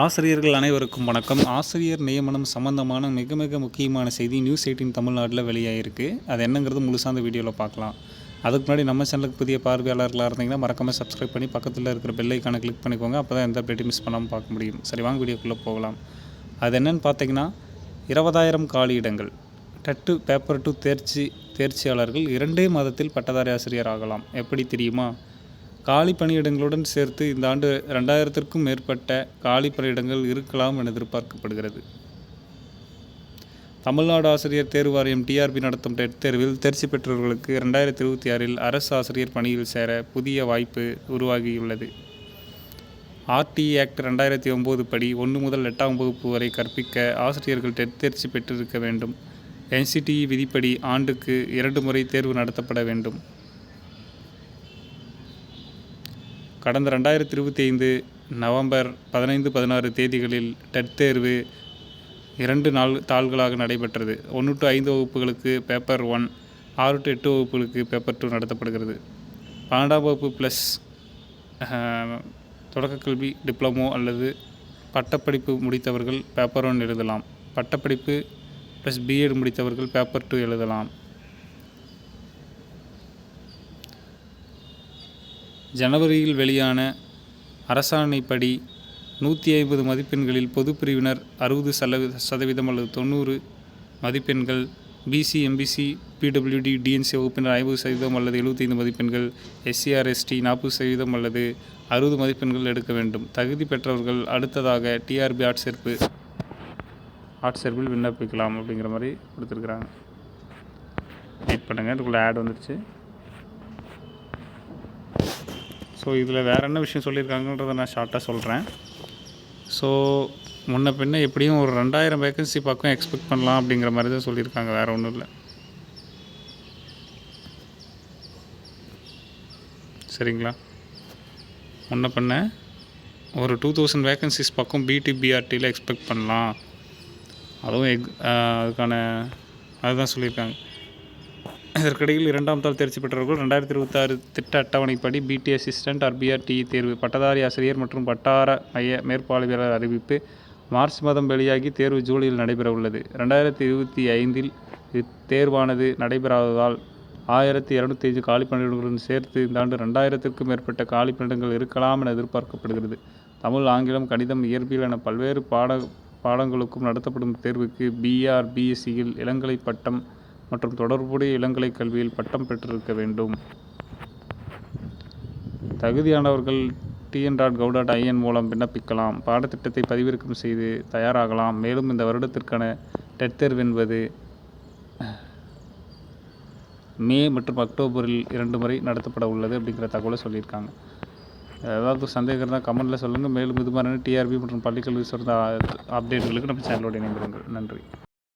ஆசிரியர்கள் அனைவருக்கும் வணக்கம். ஆசிரியர் நியமனம் சம்மந்தமான மிக மிக முக்கியமான செய்தி நியூஸ் எயிட்டின் தமிழ்நாட்டில் வெளியாகிருக்கு அது என்னங்கிறது முழுசாக அந்த வீடியோவில் பார்க்கலாம். அதுக்கு முன்னாடி நம்ம சேனலுக்கு புதிய பார்வையாளர்களாக இருந்தீங்கன்னா மறக்காமல் சப்ஸ்கிரைப் பண்ணி பக்கத்தில் இருக்கிற பெல்லைக்கான கிளிக் பண்ணிக்கோங்க. அப்போ தான் எந்த அப்டேட்டும் மிஸ் பண்ணாமல் பார்க்க முடியும். சரி வாங்க வீடியோக்குள்ளே போகலாம். அது என்னென்னு பார்த்தீங்கன்னா இருபதாயிரம் காலியிடங்கள். டட்டு பேப்பர் டு தேர்ச்சி தேர்ச்சியாளர்கள் இரண்டே மாதத்தில் பட்டதாரி ஆசிரியர் ஆகலாம். எப்படி தெரியுமா? காலி பணியிடங்களுடன் சேர்த்து இந்த ஆண்டு ரெண்டாயிரத்திற்கும் மேற்பட்ட காலி பணியிடங்கள் இருக்கலாம் என எதிர்பார்க்கப்படுகிறது. தமிழ்நாடு ஆசிரியர் தேர்வு வாரியம் டிஆர்பி நடத்தும் டெட் தேர்வில் தேர்ச்சி பெற்றவர்களுக்கு ரெண்டாயிரத்தி இருபத்தி ஆறில் அரசு ஆசிரியர் பணியில் சேர புதிய வாய்ப்பு உருவாகியுள்ளது. ஆர்டி ஆக்ட் ரெண்டாயிரத்தி ஒம்பது படி ஒன்று முதல் எட்டாம் வகுப்பு வரை கற்பிக்க ஆசிரியர்கள் டெட் தேர்ச்சி பெற்றிருக்க வேண்டும். என்சிடிஇ விதிப்படி ஆண்டுக்கு இரண்டு முறை தேர்வு நடத்தப்பட வேண்டும். கடந்த ரெண்டாயிரத்தி இருபத்தி ஐந்து நவம்பர் பதினைந்து பதினாறு தேதிகளில் டெட் தேர்வு இரண்டு நாள் தாள்களாக நடைபெற்றது. ஒன்று டு ஐந்து வகுப்புகளுக்கு பேப்பர் ஒன் ஆறு டு எட்டு வகுப்புகளுக்கு பேப்பர் டூ நடத்தப்படுகிறது. பன்னெண்டாம் வகுப்பு ப்ளஸ் தொடக்கக்கல்வி டிப்ளமோ அல்லது பட்டப்படிப்பு முடித்தவர்கள் பேப்பர் ஒன் எழுதலாம். பட்டப்படிப்பு ப்ளஸ் பிஎட் முடித்தவர்கள் பேப்பர் டூ எழுதலாம். ஜனவரியில் வெளியான அரசாணைப்படி நூற்றி ஐம்பது மதிப்பெண்களில் பொது பிரிவினர் அறுபது சதவீத சதவீதம் அல்லது தொண்ணூறு மதிப்பெண்கள் பிசி எம்பிசி பிடபிள்யூடி டிஎன்சி வகுப்பினர் ஐம்பது சதவீதம் அல்லது எழுபத்தைந்து மதிப்பெண்கள் எஸ்சிஆர்எஸ்டி நாற்பது சதவீதம் அல்லது அறுபது மதிப்பெண்கள் எடுக்க வேண்டும். தகுதி பெற்றவர்கள் அடுத்ததாக டிஆர்பி ஆட்சேர்ப்பு ஆட்சேர்ப்பில் விண்ணப்பிக்கலாம் அப்படிங்கிற மாதிரி கொடுத்துருக்குறாங்க. வெயிட் பண்ணுங்கள் இதுக்குள்ளே ஆட் வந்துடுச்சு ஸோ இதில் வேறு என்ன விஷயம் சொல்லியிருக்காங்கன்றதை நான் ஷார்ட்டாக சொல்கிறேன் ஸோ முன்ன பின்ன எப்படியும் ஒரு ரெண்டாயிரம் வேக்கன்சி பக்கம் எக்ஸ்பெக்ட் பண்ணலாம் அப்படிங்கிற மாதிரி தான் சொல்லியிருக்காங்க. வேறு ஒன்றும் இல்லை. சரிங்களா? முன்ன பின்ன ஒரு டூ தௌசண்ட் வேக்கன்சிஸ் பக்கம் பிடி பிஆர்டியில் எக்ஸ்பெக்ட் பண்ணலாம். அதுவும் எக் அதுக்கான அதுதான் சொல்லியிருக்காங்க. இதற்கிடையில் இரண்டாம் தாள் தேர்ச்சி பெற்றவர்கள் ரெண்டாயிரத்தி இருபத்தாறு திட்ட அட்டவணைப்படி பிடி அசிஸ்டன்ட் ஆர்பிஆர்டிஇ தேர்வு பட்டதாரி ஆசிரியர் மற்றும் வட்டார மைய மேற்பார்வையாளர் அறிவிப்பு மார்ச் மாதம் வெளியாகி தேர்வு ஜூலையில் நடைபெற உள்ளது ரெண்டாயிரத்தி இருபத்தி ஐந்தில் இத்தேர்வானது நடைபெறாததால் ஆயிரத்தி இரநூத்தி ஐந்து காலி பணியிடங்களுடன் சேர்த்து இந்த ஆண்டு ரெண்டாயிரத்திற்கும் மேற்பட்ட காலி பணியிடங்கள் இருக்கலாம் என எதிர்பார்க்கப்படுகிறது. தமிழ் ஆங்கிலம் கணிதம் இயற்பியல் என பல்வேறு பாட பாடங்களுக்கும் நடத்தப்படும் தேர்வுக்கு பிஆர் பிஎஸ்சியில் இளங்கலை பட்டம் மற்றும் தொடர்புடைய இளங்கலை கல்வியில் பட்டம் பெற்றிருக்க வேண்டும். தகுதியானவர்கள் TN dot gov. Dot IN மூலம் விண்ணப்பிக்கலாம். பாடத்திட்டத்தை பதிவிறக்கம் செய்து தயாராகலாம். மேலும் இந்த வருடத்திற்கான டெட் தேர்வு என்பது மே மற்றும் அக்டோபரில் இரண்டு முறை நடத்தப்பட உள்ளது அப்படிங்கிற தகவலை சொல்லியிருக்காங்க. ஏதாவது சந்தேகம் இருந்தால் கமெண்ட்டில் சொல்லுங்கள் மேலும் இது மாதிரியான டிஆர்பி மற்றும் பள்ளிக்கல்வி சார்ந்த அப்டேட்களுக்கு நம்ம சேனலோடு இணைந்திருங்கள். நன்றி.